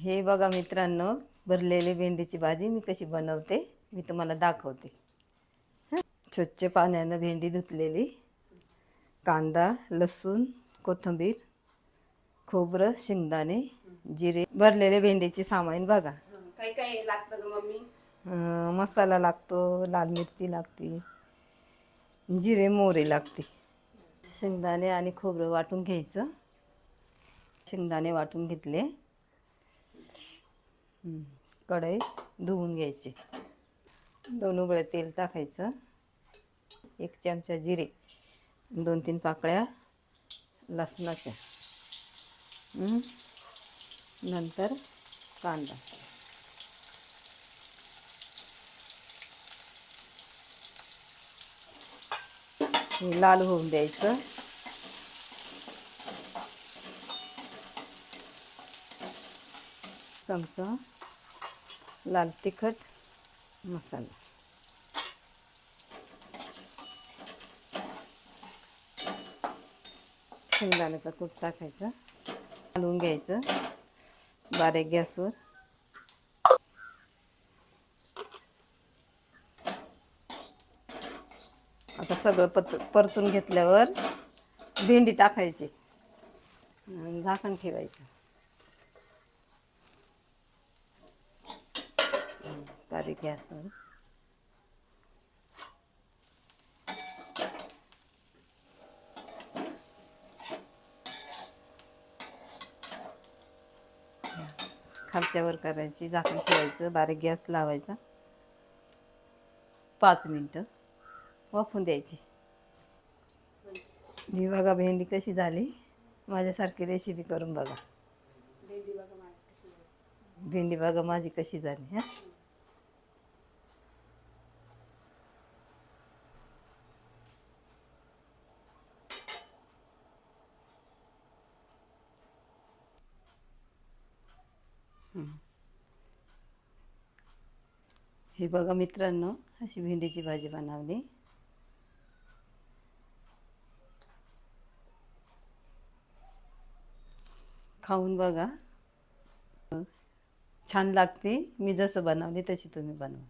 हे बघा मित्रांनो भरलेली भेंडीची भाजी मी कशी बनवते मी तुम्हाला दाखवते. हं? स्वच्छ पाण्यानं भेंडी धुतलेली. कांदा लसूण कोथिंबीर खोबरं शेंगदाणे जिरे भरलेले भेंडीचे सामान बघा. काय काय लागतं ग मम्मी? मसाला लागतो लाल मिरची लागते जिरे मोहरी लागते. शेंगदाणे आणि खोबरं वाटून घ्यायचं. शेंगदाणे वाटून घेतले. कढई धुवून घ्यायची. दोन उबळे तेल टाकायचं. एक चमचा जिरे दोन तीन पाकळ्या लसणाच्या. नंतर कांदा. हे लाल होऊन द्यायचं. चमचा लाल तिखट मसाला. शेंगदाण्याचा कूट टाकायचा. घालून घ्यायचं. बारीक गॅसवर. आता सगळं पत परतून घेतल्यावर भेंडी टाकायची. झाकण ठेवायचं. हं, गॅसवर खालच्यावर करायची झाकण ठेवायचं बारीक गॅस लावायचा. पाच मिनटं वाफून द्यायची. ही बघा भेंडी कशी झाली. माझ्यासारखी रेसिपी करून बघा. भेंडी बघा माझी कशी झाली हा. हे बघा मित्रांनो अशी भेंडीची भाजी बनवली. खाऊन बघा. छान लागते. मी जसं बनवली तशी तुम्ही बनवा.